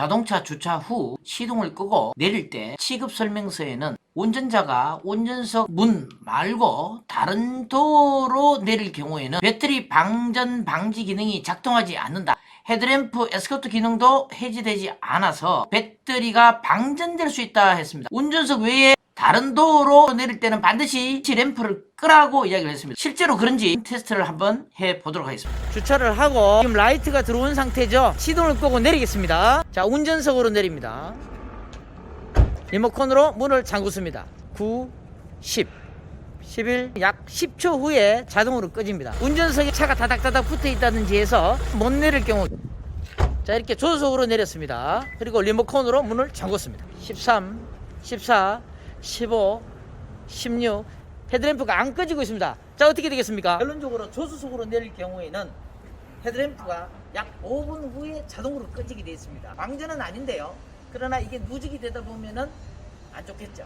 자동차 주차 후 시동을 끄고 내릴 때 취급 설명서에는 운전자가 운전석 문 말고 다른 도로 내릴 경우에는 배터리 방전 방지 기능이 작동하지 않는다. 헤드램프 에스코트 기능도 해제되지 않아서 배터리가 방전될 수 있다 했습니다. 운전석 외에 다른 도로 내릴 때는 반드시 램프를 끄라고 이야기를 했습니다. 실제로 그런지 테스트를 한번 해 보도록 하겠습니다. 주차를 하고 지금 라이트가 들어온 상태죠. 시동을 끄고 내리겠습니다. 자, 운전석으로 내립니다. 리모컨으로 문을 잠그습니다. 9, 10, 11, 약 10초 후에 자동으로 꺼집니다. 운전석에 차가 다닥다닥 붙어 있다든지 해서 못 내릴 경우 자 이렇게 조수석으로 내렸습니다. 그리고 리모컨으로 문을 잠궜습니다. 13, 14, 15, 16 헤드램프가 안 꺼지고 있습니다. 자 어떻게 되겠습니까? 결론적으로 조수석으로 내릴 경우에는 헤드램프가 약 5분 후에 자동으로 꺼지게 되어 있습니다. 방전은 아닌데요. 그러나 이게 누적이 되다 보면은 안 좋겠죠.